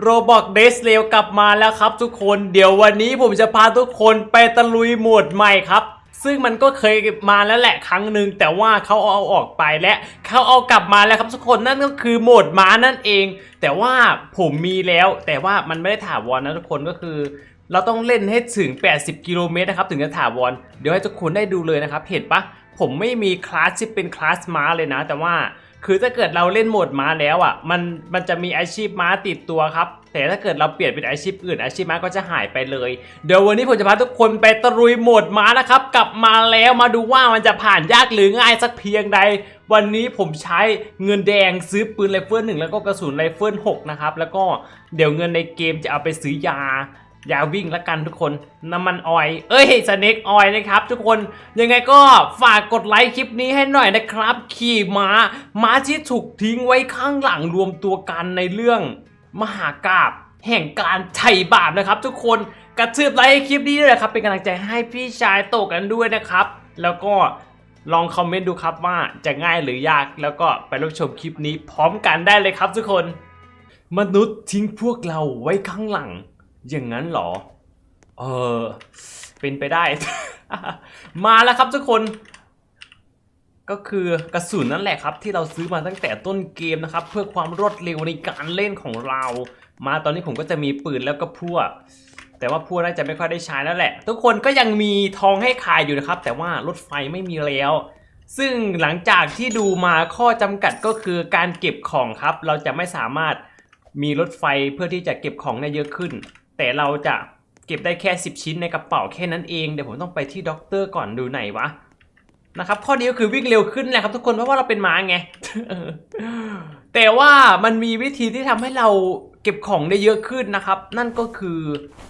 โรบอกเดสเลวกลับมาแล้วครับทุกคนเดี๋ยววันนี้ผมจะพาทุกคนไปตะลุยโหมดใหม่ครับ ซึ่งมันก็เคยมาแล้วแหละครั้งหนึ่งแต่ว่าเขาเอาออกไปและเขาเอากลับมาแล้วครับทุกคนนั่นก็คือโหมดม้านั่นเอง แต่ว่าผมมีแล้ว แต่ว่ามันไม่ได้ถาวรนะทุกคนก็คือ เราต้องเล่นให้ถึง 80 กิโลเมตรนะครับถึงจะถาวรเดี๋ยวให้ทุกคนได้ดูเลยนะครับเห็นปะผมไม่มีคลาสที่เป็นคลาสม้าเลยนะ แต่ว่า คือถ้าเกิดเราเล่นโหมดม้าแล้วอะมันมันจะมีอาชีพม้าติดตัวครับ แต่ถ้าเกิดเราเปลี่ยนเป็นอาชีพอื่นอาชีพม้าก็จะหายไปเลย เดี๋ยววันนี้ผมจะพาทุกคนไปตะลุยโหมดม้านะครับ กลับมาแล้วมาดูว่ามันจะผ่านยากหรือง่ายสักเพียงใด วันนี้ผมใช้เงินแดงซื้อปืนไรเฟิลหนึ่งแล้วก็กระสุนไรเฟิลหกนะครับแล้วก็เดี๋ยวเงินในเกมจะเอาไปซื้อยา ยาวิ่งละกันทุกคนน้ำมันออย เอ้ยสเน็กออยนะครับ ทุกคนยังไงก็ฝากกดไลค์คลิปนี้ให้หน่อยนะครับ ขี่ม้าม้าที่ถูกทิ้งไว้ข้างหลังรวมตัวกันในเรื่องมหากาบแห่งการไถ่บาปนะครับ ทุกคนกระทืบไลค์คลิปนี้ด้วยครับเป็นกำลังใจให้พี่ชายโตกันด้วยนะครับ แล้วก็ลองคอมเมนต์ดูครับว่าจะง่ายหรือยากแล้วก็ไปรับชมคลิปนี้พร้อมกันได้เลยครับทุกคน มนุษย์ทิ้งพวกเราไว้ข้างหลัง อย่างนั้นเหรอ เออ เป็นไปได้ มาแล้วครับทุกคน ก็คือกระสุนนั่นแหละครับ ที่เราซื้อมาตั้งแต่ต้นเกมนะครับ เพื่อความรวดเร็วในการเล่นของเรา มาตอนนี้ผมก็จะมีปืนแล้วก็พวแต่ว่าพวน่าจะไม่ค่อยได้ใช้แล้วแหละ ทุกคนก็ยังมีทองให้ขายอยู่นะครับ แต่ว่ารถไฟไม่มีแล้วซึ่งหลังจากที่ดูมาข้อจำกัดก็คือการเก็บของครับ เราจะไม่สามารถมีรถไฟเพื่อที่จะเก็บของได้เยอะขึ้น แต่เราจะเก็บได้แค่ 10 ชิ้นในกระเป๋าแค่นั้นเอง เดี๋ยวผมต้องไปที่ด็อกเตอร์ก่อนดูไหนวะนะครับข้อดีก็คือวิ่งเร็วขึ้นแหละครับทุกคนเพราะว่าเราเป็นม้าไงแต่ว่ามันมีวิธีที่ทำให้เราเก็บของได้เยอะขึ้นนะครับ นั่นก็คือ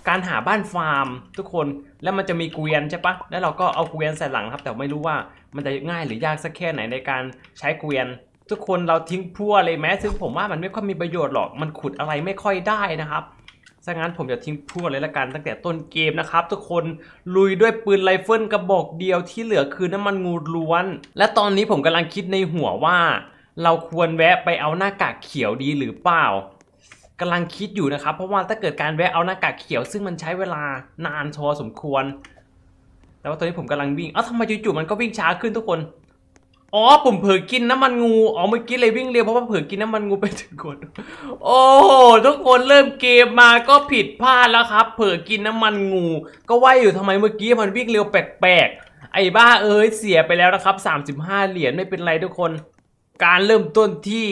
การหาบ้านฟาร์ม ทุกคนแล้วมันจะมีเกวียนใช่ปะแล้วเราก็เอาเกวียนใส่หลังครับ แต่ไม่รู้ว่ามันจะง่ายหรือยากสักแค่ไหนในการใช้เกวียน ทุกคนเราทิ้งพั่วเลยแม้ซึ่งผมว่ามันไม่ค่อยมีประโยชน์หรอกมันขุดอะไรไม่ค่อยได้นะครับ ซะงั้นผมจะทิ้งพั่วเลยละกันตั้งแต่ต้นเกมนะครับ ทุกคนลุยด้วยปืนไรเฟิลกระบอกเดียวที่เหลือคือน้ำมันงูล้วน และตอนนี้ผมกำลังคิดในหัวว่า เราควรแวะไปเอาหน้ากากเขียวดีหรือเปล่ากำลังคิดอยู่นะครับ เพราะว่าถ้าเกิดการแวะเอาหน้ากากเขียวซึ่งมันใช้เวลานานพอสมควรแต่ว่าตอนนี้ผมกำลังวิ่งเอ้าทำไมจู่ๆมันก็วิ่งช้าขึ้นทุกคน อ๋อผมเผลอกินน้ำมันงู อ๋อเมื่อกี้เลยวิ่งเร็วเพราะว่าเผลอกินน้ำมันงูไปถึงกดโอ้โหทุกคนเริ่มเกมมาก็ผิดพลาดแล้วครับ เผลอกินน้ำมันงู ก็ว่าอยู่ทำไมเมื่อกี้มันวิ่งเร็วแปลกๆ ไอ้บ้าเอ้ยเสียไปแล้วนะครับ 35 เหรียญไม่เป็นไรทุกคน การเริ่มต้นที่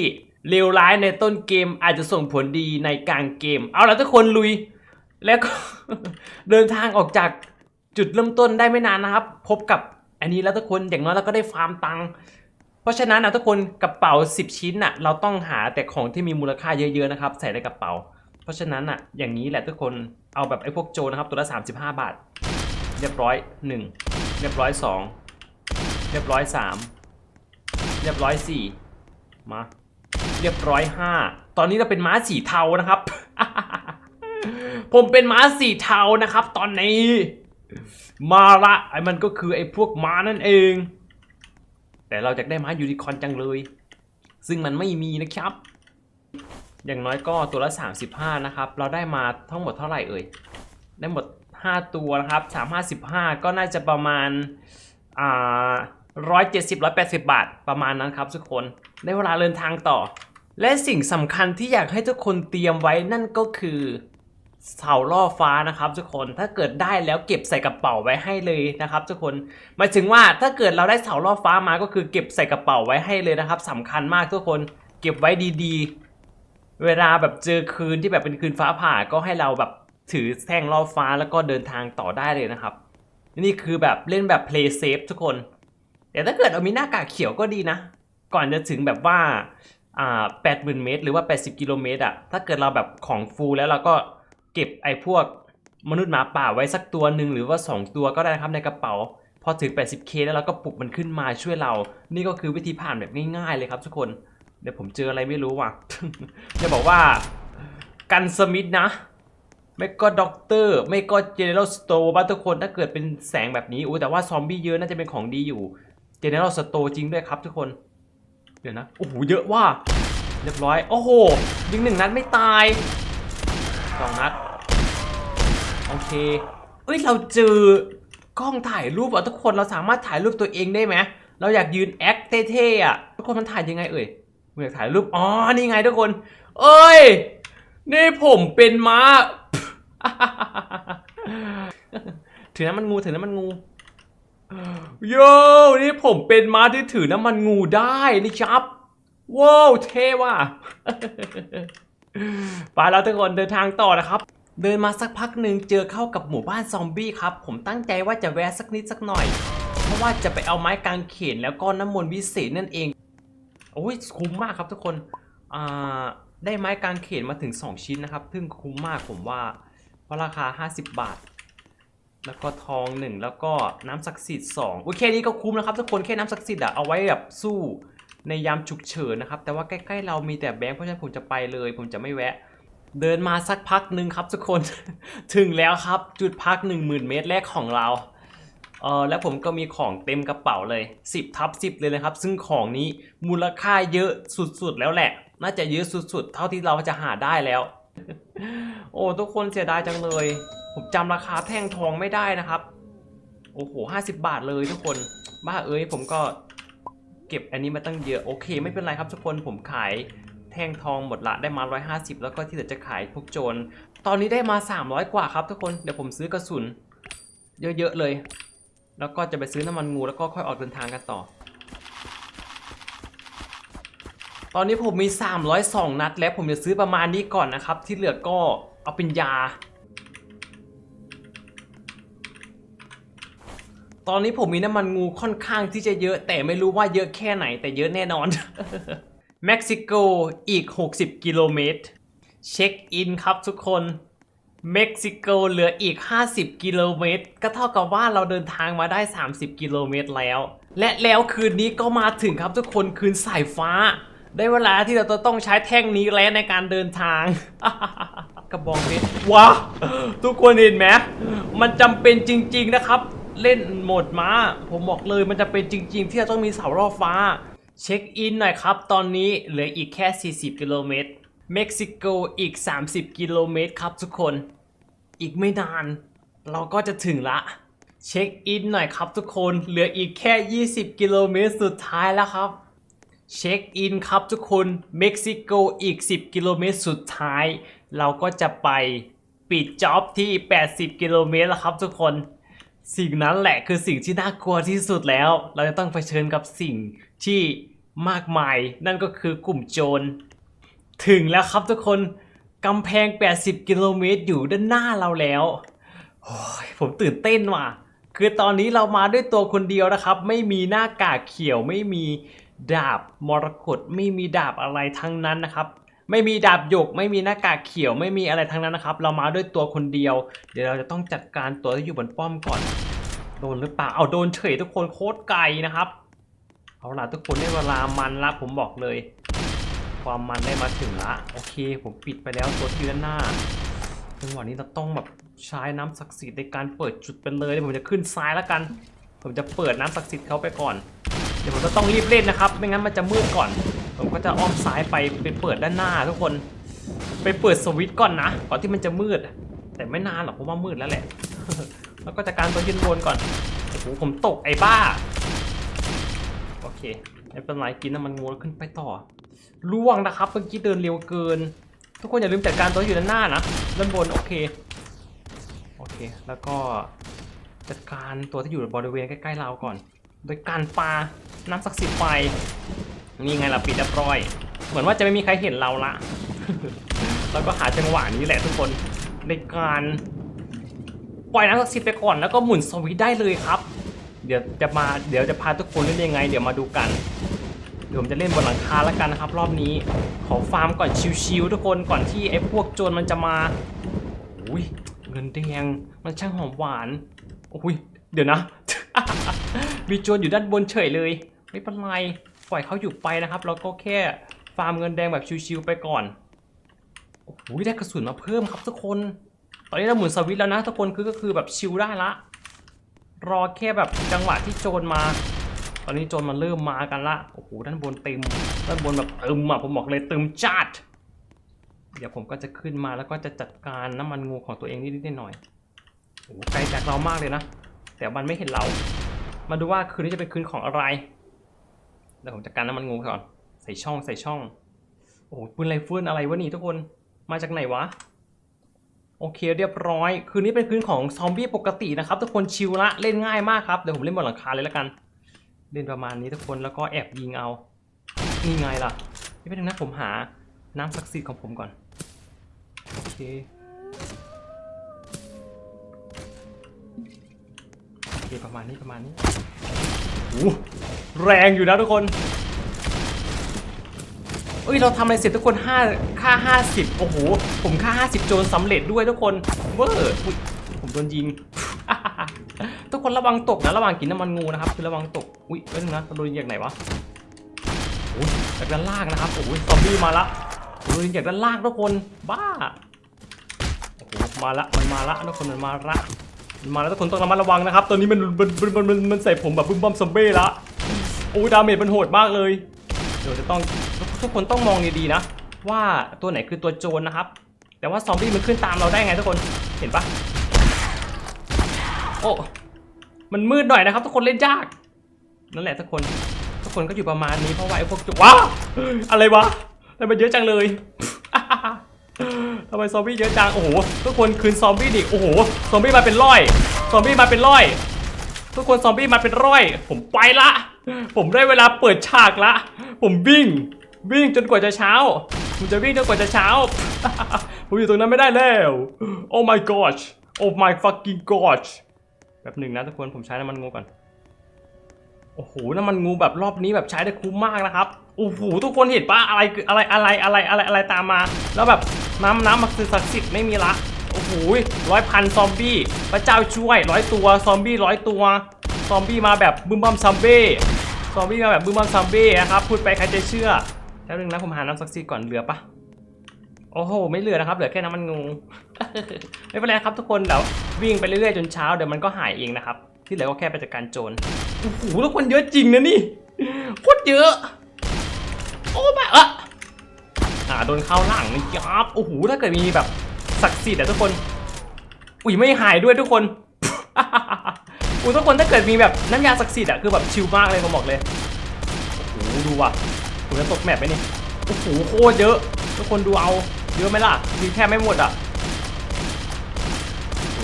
เลวร้ายในต้นเกมอาจจะส่งผลดีในกลางเกม เอาละทุกคนลุย แล้วก็เดินทางออกจากจุดเริ่มต้นได้ไม่นานนะครับ พบกับ นนี้แล้วทุกคนอย่างน้อยเราก็ได้ฟาร์มตังค์เพราะฉะนั้นนะทุกคนกระเป๋า 10 ชิ้นน่ะเราต้องหาแต่ของที่มีมูลค่าเยอะๆนะครับใส่ในกระเป๋า เพราะฉะนั้นอะอย่างนี้แหละทุกคนเอาแบบไอ้พวกโจนะครับตัวละ 35 บาท เรียบร้อย 1 เรียบร้อย 2 เรียบร้อย 3 เรียบร้อย 4 มาเรียบร้อย 5 ตอนนี้เราเป็นม้าสีเทานะครับ ผมเป็นม้าสีเทานะครับ ตอนนี้ มาละไอ้มันก็คือไอ้พวกม้านั่นเอง แต่เราจะได้ม้ายูนิคอนจังเลย ซึ่งมันไม่มีนะครับ อย่างน้อยก็ตัวละ 35 นะครับ เราได้มาทั้งหมดเท่าไหร่เอ่ย ได้หมด 5 ตัวนะครับ 3 55 ก็น่าจะประมาณอ่า170 180บาทประมาณนั้นครับทุกคนได้เวลาเดินทางต่อ และสิ่งสำคัญที่อยากให้ทุกคนเตรียมไว้นั่นก็คือ เสาล่อฟ้านะครับทุกคนถ้าเกิดได้แล้วเก็บใส่กระเป๋าไว้ให้เลยนะครับทุกคนหมายถึงว่าถ้าเกิดเราได้เสาล่อฟ้ามาก็คือเก็บใส่กระเป๋าไว้ให้เลยนะครับสำคัญมากทุกคนเก็บไว้ดีๆ เวลาแบบเจอคืนที่แบบเป็นคืนฟ้าผ่าก็ให้เราแบบถือแท่งล่อฟ้าแล้วก็เดินทางต่อได้เลยนะครับ นี่คือแบบเล่นแบบ play safe ทุกคน แต่ถ้าเกิดเอามีหน้ากากเขียวก็ดีนะ ก่อนจะถึงแบบว่าอ่าแปดหมื่นเมตร หรือว่า 80 กิโลเมตรอะถ้าเกิดเราแบบของฟูลแล้วเราก็ เก็บไอ้พวกมนุษย์หมาป่าไว้สักตัวหนึ่งหรือว่า 2 ตัวก็ได้นะครับในกระเป๋า พอถึง 80k แล้วเราก็ปลุกมันขึ้นมาช่วยเรา นี่ก็คือวิธีผ่านแบบง่ายๆเลยครับทุกคน เดี๋ยวผมเจออะไรไม่รู้ว่ะจะบอกว่ากันสมิธนะ ไม่ก็ด็อกเตอร์ ไม่ก็เจเนอเรลสโตร์บ้าทุกคนถ้าเกิดเป็นแสงแบบนี้โอ้แต่ว่าซอมบี้เยอะน่าจะเป็นของดีอยู่เจเนอเรลสโตร์จริงด้วยครับทุกคน เดี๋ยวนะ โอ้โหเยอะว่า เรียบร้อย โอ้โหยิงหนึ่งนัดไม่ตาย สองนัด โอเคเอ้ย เราเจอกล้องถ่ายรูปอะทุกคนเราสามารถถ่ายรูปตัวเองได้ไหมเราอยากยืนแอคเท่ๆอะทุกคนมันถ่ายยังไงเอ่ยผมอยากถ่ายรูป อ๋อ นี่ไงทุกคน เอ้ย นี่ผมเป็นม้าถือน้ำมันงูถือน้ำมันงูโย่นี่ผมเป็นม้าที่ถือน้ำมันงูได้นี่ครับ ว้าว เท่ว่ะ ไปแล้วทุกคนเดินทางต่อนะครับ เดินมาสักพักหนึ่งเจอเข้ากับหมู่บ้านซอมบี้ครับ ผมตั้งใจว่าจะแวะสักนิดสักหน่อย เพราะว่าจะไปเอาไม้กางเขนแล้วก็น้ำมนต์วิเศษนั่นเอง โอ้ยคุ้มมากครับทุกคนอ่าได้ไม้กางเขนมาถึง 2 ชิ้นนะครับ ซึ่งคุ้มมากผมว่า เพราะราคา 50 บาท แล้วก็ทองหนึ่งแล้วก็น้ำศักดิ์สิทธิ์สองโอเคนี้ก็คุ้มนะครับทุกคนแค่น้ำศักดิ์สิทธิ์อะเอาไว้แบบสู้ ในยามฉุกเฉินนะครับ แต่ว่าใกล้ๆเรามีแต่แบงค์เพราะฉะนั้นผมจะไปเลย ผมจะไม่แวะ เดินมาสักพักหนึ่งครับทุกคน ถึงแล้วครับ จุดพัก 10,000 เมตรแรกของเรา เออแล้วผมก็มีของเต็มกระเป๋าเลย 10ทับ10 เลยนะครับ ซึ่งของนี้มูลค่าเยอะสุดๆแล้วแหละ น่าจะเยอะสุดๆ เท่าที่เราจะหาได้แล้ว โอ้ทุกคนเสียดายจังเลย ผมจำราคาแท่งทองไม่ได้นะครับ โอ้โห50 บาทเลยทุกคน บ้าเอ้ยผมก็ เก็บอันนี้มาตั้งเยอะโอเค ไม่เป็นไรครับทุกคนผมขายแท่งทองหมดละได้มา 150 แล้วก็ที่เหลือจะขายพวกโจร ตอนนี้ได้มา 300 กว่าครับทุกคนเดี๋ยวผมซื้อกระสุน เยอะๆเลย แล้วก็จะไปซื้อน้ำมันงูแล้วก็ค่อยออกเดินทางกันต่อ ตอนนี้ผมมี 302 นัด แล้วผมจะซื้อประมาณนี้ก่อนนะครับ ที่เหลือก็เอาเป็นยา ตอนนี้ผมมีน้ำมันงูค่อนข้างที่จะเยอะ แต่ไม่รู้ว่าเยอะแค่ไหนแต่เยอะแน่นอน เม็กซิโกอีก 60 กิโลเมตร เช็คอินครับทุกคน เม็กซิโกเหลืออีก 50 กิโลเมตร ก็เท่ากับว่าเราเดินทางมาได้ 30 กิโลเมตรแล้ว และแล้วคืนนี้ก็มาถึงครับทุกคนคืนสายฟ้า ได้เวลาที่เราจะต้องใช้แท่งนี้แล้วในการเดินทางกระบองเพชรว้าทุกคนเห็นไหมมันจำเป็นจริง ๆนะครับ เล่นโหมดม้า ผมบอกเลยมันจะเป็นจริง ๆ ที่เราต้องมีเสารอบฟ้า เช็คอินหน่อยครับ ตอนนี้เหลืออีกแค่ 40 กิโลเมตร เม็กซิโกอีก 30 กิโลเมตรครับทุกคน อีกไม่นาน เราก็จะถึงละ เช็คอินหน่อยครับทุกคน เหลืออีกแค่ 20 กิโลเมตรสุดท้ายแล้วครับเช็คอินครับทุกคน เม็กซิโกอีก 10 กิโลเมตรสุดท้าย เราก็จะไปปิดจ็อบที่ 80 กิโลเมตรแล้วครับทุกคน สิ่งนั้นแหละคือสิ่งที่น่ากลัวที่สุดแล้ว เราจะต้องเผชิญกับสิ่งที่มากมาย นั่นก็คือกลุ่มโจร ถึงแล้วครับทุกคนกำแพง 80 กิโลเมตรอยู่ด้านหน้าเราแล้วโอ้ยผมตื่นเต้นว่ะ คือตอนนี้เรามาด้วยตัวคนเดียวนะครับ ไม่มีหน้ากากเขียวไม่มีดาบมรกตไม่มีดาบอะไรทั้งนั้นนะครับ ไม่มีดาบหยก ไม่มีหน้ากากเขียวไม่มีอะไรทั้งนั้นนะครับ เรามาด้วยตัวคนเดียว เดี๋ยวเราจะต้องจัดการตัวที่อยู่บนป้อมก่อน โดนหรือเปล่าเอาโดนเฉยทุกคนโคตรไกลนะครับเอาล่ะทุกคนได้เวลามันละผมบอกเลย ความมันได้มาถึงละโอเค ผมปิดไปแล้วตัวที่ด้านหน้าจังหวะนี้เราต้องแบบใช้น้ำศักดิ์สิทธิ์ในการเปิดจุดไปเลยเดี๋ยวผมจะขึ้นซ้ายแล้วกัน ผมจะเปิดน้ำศักดิ์สิทธิ์เขาไปก่อน เดี๋ยวผมจะต้องรีบเล่นนะครับ ไม่งั้นมันจะมืดก่อน ผมก็จะอ้อมซ้ายไปไปเปิดด้านหน้าทุกคน ไปเปิดสวิตช์ก่อนนะก่อนที่มันจะมืด แต่ไม่นานหรอกเพราะว่ามืดแล้วแหละ แล้วก็จัดการตัวยืนบนก่อนโอ้โหผมตกไอ้บ้า โอเคไม่เป็นไรกินน้ำมันงูแล้วขึ้นไปต่อล่วงนะครับเมื่อกี้เดินเร็วเกิน ทุกคนอย่าลืมจัดการตัวอยู่ด้านหน้านะด้านบนโอเคโอเค แล้วก็จัดการตัวที่อยู่บริเวณใกล้ๆเราก่อน โดยการปาน้ำศักดิ์สิทธิ์ไฟ นี่ไงล่ะปิดเรียบร้อย เหมือนว่าจะไม่มีใครเห็นเราละแล้วก็หาจังหวะนี้แหละทุกคนในการปล่อยน้ำศักดิ์สิทธิ์ไปก่อนแล้วก็หมุนสวิตได้เลยครับ เดี๋ยวจะมาเดี๋ยวจะพาทุกคนเล่นยังไง เดี๋ยวมาดูกันเดี๋ยวผมจะเล่นบนหลังคาแล้วกันนะครับ รอบนี้ขอฟาร์มก่อนชิวๆทุกคนก่อนที่ไอ้พวกโจรมันจะมาอุ้ยเงินแดงมันช่างหอมหวานอุ้ยเดี๋ยวนะมีโจรอยู่ด้านบนเฉยเลย ไม่เป็นไร ปล่อยเขาอยู่ไปนะครับ เราก็แค่ฟาร์มเงินแดงแบบชิวๆไปก่อนโอ้โหได้กระสุนมาเพิ่มครับทุกคน ตอนนี้เราหมุนสวิตแล้วนะทุกคนคือก็คือแบบชิวได้ละ รอแค่แบบจังหวะที่โจรมา ตอนนี้โจรมันเริ่มมากันละโอ้โหด้านบนเต็มด้านบนแบบเต็มอะผมบอกเลยเต็มจัดเดี๋ยวผมก็จะขึ้นมาแล้วก็จะจัดการน้ำมันงูของตัวเองนิดๆหน่อยโอ้ไกลจากเรามากเลยนะ แต่มันไม่เห็นเรา มาดูว่าคืนนี้จะเป็นคืนของอะไร เดี๋ยวผมจัดการน้ำมันงูก่อน ใส่ช่องใส่ช่อง โอ้โหปืนไรเฟิลอะไรวะนี่ทุกคน มาจากไหนวะ โอเคเรียบร้อย คืนนี้เป็นคืนของซอมบี้ปกตินะครับ ทุกคนชิลละเล่นง่ายมากครับ เดี๋ยวผมเล่นบนหลังคาเลยแล้วกัน เล่นประมาณนี้ทุกคนแล้วก็แอบยิงเอา นี่ไงล่ะ นี่เป็นนะผมหาน้ำศักดิ์สิทธิ์ของผมก่อน โอเคโอเคประมาณนี้ประมาณนี้ แรงอยู่นะทุกคนเอ้ยเราทำอะไรเสร็จทุกคน5ค่า 50 โอ้โห ผมค่า 50 โจรสำเร็จด้วยทุกคนเวอร์ผมโดนยิง ทุกคนระวังตกนะระวังกินน้ำมันงูนะครับ คือระวังตก อุ้ยเอ้ยนะโดนยิงจากไหนวะอุ้ยจากด้านล่างนะครับ โอ้ยซอมบี้มาละโดนยิงจากด้านล่างทุกคน บ้า โอ้โห มาละ มันมาละทุกคนมันมาละ มาแล้วทุกคนต้องระมัดระวังนะครับตอนนี้มันมันมันมันมันใส่ผมแบบบึ้มบัมซอมเบ้ละโอ้ยดาเมจมันโหดมากเลยเดี๋ยวจะต้องทุกคนต้องมองดีๆนะ ว่าตัวไหนคือตัวโจรนะครับ แต่ว่าซอมบี้มันขึ้นตามเราได้ไงทุกคนเห็นปะโอ้มันมืดหน่อยนะครับ ทุกคนเล่นยากนั่นแหละทุกคน ทุกคนก็อยู่ประมาณนี้เพราะว่าไอ้พวกโจรว้าอะไรวะทำไมเยอะจังเลย ทำไมซอมบี้เยอะจัง โอ้โห ทุกคนคืนซอมบี้ดิ โอ้โห ซอมบี้มาเป็นร้อย ซอมบี้มาเป็นร้อย ทุกคนซอมบี้มาเป็นร้อย ผมไปละ ผมได้เวลาเปิดฉากละ ผมวิ่ง วิ่งจนกว่าจะเช้า ผมจะวิ่งจนกว่าจะเช้า ผมอยู่ตรงนั้นไม่ได้แล้ว Oh my gosh Oh my fucking gosh แบบหนึ่งนะทุกคน ผมใช้น้ำมันงูก่อน โอ้โห น้ำมันงูแบบรอบนี้แบบใช้ได้คุ้มมากนะครับ โอ้โห ทุกคนเห็นปะอะไรออะไรอะไรอะไรอะไรอะไรตามมา แล้วแบบ น้ำน้ำมันคือศักดิ์สิทธิ์ไม่มีละ โอ้โหร้อยพันซอมบี้ พระเจ้าช่วยร้อยตัว ซอมบี้ร้อยตัว ซอมบี้มาแบบบึ้มบัมซัมเบ้ซอมบี้มาแบบบึ้มบัมซัมเบ้นะครับ พูดไปใครจะเชื่อแล้วนึงนะผมหาน้ำศักดิ์สิทธิ์ก่อนเหลือปะโอ้โห ไม่เหลือนะครับ เหลือแค่น้ำมันงู ไม่เป็นไรครับทุกคน เดี๋ยววิ่งไปเรื่อยๆจนเช้าเดี๋ยวมันก็หายเองนะครับ ที่เหลือก็แค่ไปจัดการโจร โอ้โหทุกคนเยอะจริงนะนี่ โคตรเยอะ โอ้มาเอะอ่า โดนเข้าหลังนี่ยับโอ้โหถ้าเกิดมีแบบศักดิ์สิทธิ์อะทุกคน อุ้ยไม่หายด้วยทุกคนอุ้ยทุกคนถ้าเกิดมีแบบน้ำยาศักดิ์สิทธิ์อะคือแบบชิลมากเลยผมบอกเลยโอ้โหดูว่ะผมจะตกแมปไหมนี่โอ้โหโคตรเยอะ ทุกคนดูเอาเยอะไหมล่ะมีแค่ไม่หมดอะโอ้โห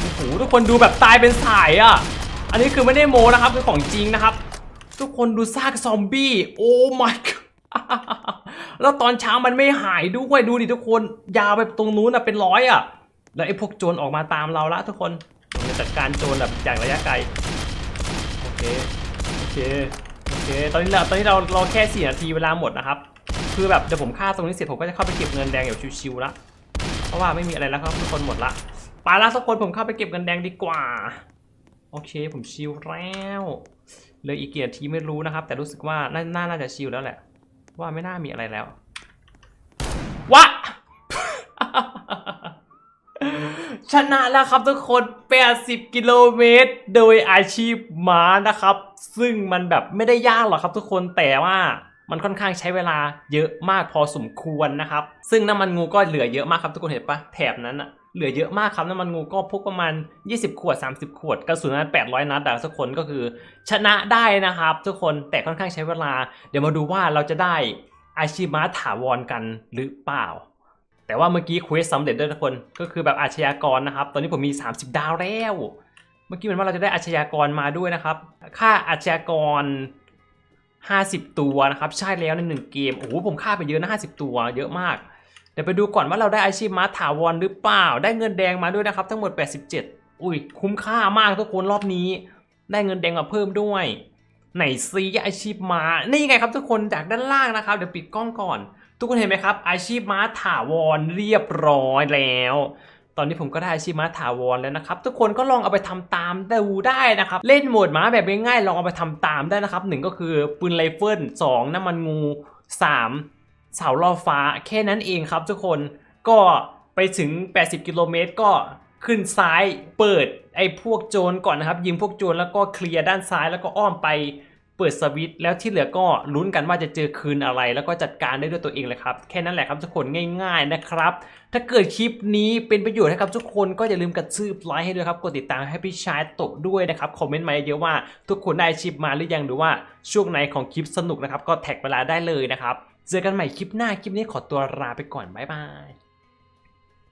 โอ้โหทุกคนดูแบบตายเป็นสายอะอันนี้คือไม่ได้โมนะครับคือของจริงนะครับ ทุกคนดูซากซอมบี้โอ้ my god แล้วตอนเช้ามันไม่หายด้วยดูดิทุกคน ยาวไปตรงนู้นอะเป็นร้อยอะ แล้วไอ้พวกโจรออกมาตามเราละทุกคนจะจัดการโจรแบบจากระยะไกล โอเค โอเค โอเค ตอนนี้เราตอนนี้เราเราแค่สี่นาทีเวลาหมดนะครับ คือแบบเดี๋ยวผมฆ่าตรงนี้เสร็จผมก็จะเข้าไปเก็บเงินแดงอย่างชิวๆละ เพราะว่าไม่มีอะไรแล้วครับทุกคนหมดละไปละสักคนผมเข้าไปเก็บเงินแดงดีกว่า โอเคผมชิลแล้วเหลยอีกกี่นาทีไม่รู้นะครับ แต่รู้สึกว่าน่านาน่าจะชิลแล้วแหละ ว่าไม่น่ามีอะไรแล้ววะชนะแล้วครับทุกคน 80 กิโลเมตร โดยอาชีพม้านะครับ ซึ่งมันแบบไม่ได้ยากหรอกครับทุกคน แต่ว่ามันค่อนข้างใช้เวลาเยอะมากพอสมควรนะครับ ซึ่งน้ำมันงูก็เหลือเยอะมากครับทุกคนเห็นปะแถบนั้นอะ เหลือเยอะมากครับน้ำมันงูก็พกประมาณ 20 ขวด 30 ขวดกระสุนนั้น800 นัดแต่ทุกคนก็คือชนะได้นะครับ ทุกคนแต่ค่อนข้างใช้เวลา เดี๋ยวมาดูว่าเราจะได้อาชีมาถาวรกันหรือเปล่า แต่ว่าเมื่อกี้เควสสำเร็จด้วยทุกคนก็คือแบบอาชญากรนะครับ ตอนนี้ผมมี 30 ดาวแล้ว เมื่อกี้เหมือนว่าเราจะได้อาชญากรมาด้วยนะครับ ค่าอาชญากร 50 ตัวนะครับ ใช่แล้วในหนึ่งเกมโอ้โหผมฆ่าไปเยอะนะ50 ตัว เยอะมาก เดี๋ยวไปดูก่อนว่าเราได้อาชีพม้าถาวรหรือเปล่า ได้เงินแดงมาด้วยนะครับ ทั้งหมด 87 อุ้ยคุ้มค่ามากทุกคนรอบนี้ ได้เงินแดงมาเพิ่มด้วย ไหนซีอาชีพม้า นี่ไงครับทุกคนจากด้านล่างนะครับ เดี๋ยวปิดกล้องก่อน ทุกคนเห็นไหมครับ อาชีพม้าถาวรเรียบร้อยแล้ว ตอนนี้ผมก็ได้อาชีพม้าถาวรแล้วนะครับ ทุกคนก็ลองเอาไปทำตามดูได้นะครับ เล่นโหมดม้าแบบง่ายๆลองเอาไปทำตามได้นะครับหนึ่งก็คือปืนไรเฟิลสองน้ำมันงูสาม เสาล่อฟ้าแค่นั้นเองครับทุกคนก็ไปถึง 80 กิโลเมตรก็ขึ้นซ้ายเปิดไอ้พวกโจรก่อนนะครับ ยิงพวกโจรแล้วก็เคลียร์ด้านซ้ายแล้วก็อ้อมไปเปิดสวิตช์แล้วที่เหลือก็ลุ้นกันว่าจะเจอคืนอะไร แล้วก็จัดการได้ด้วยตัวเองเลยครับ แค่นั้นแหละครับทุกคนง่าย ๆนะครับ ถ้าเกิดคลิปนี้เป็นประโยชน์ให้กับทุกคนก็อย่าลืมกระซืบไลค์ให้ด้วยครับกดติดตามให้พี่ชายตกด้วยนะครับคอมเมนต์มาเยอะๆว่าทุกคนได้ชิปมาหรือยังหรือว่าช่วงไหนของคลิปสนุกนะครับก็แท็กเวลาได้เลยนะครับ เจอกันใหม่คลิปหน้าคลิปนี้ขอตัวลาไปก่อนบ๊ายบาย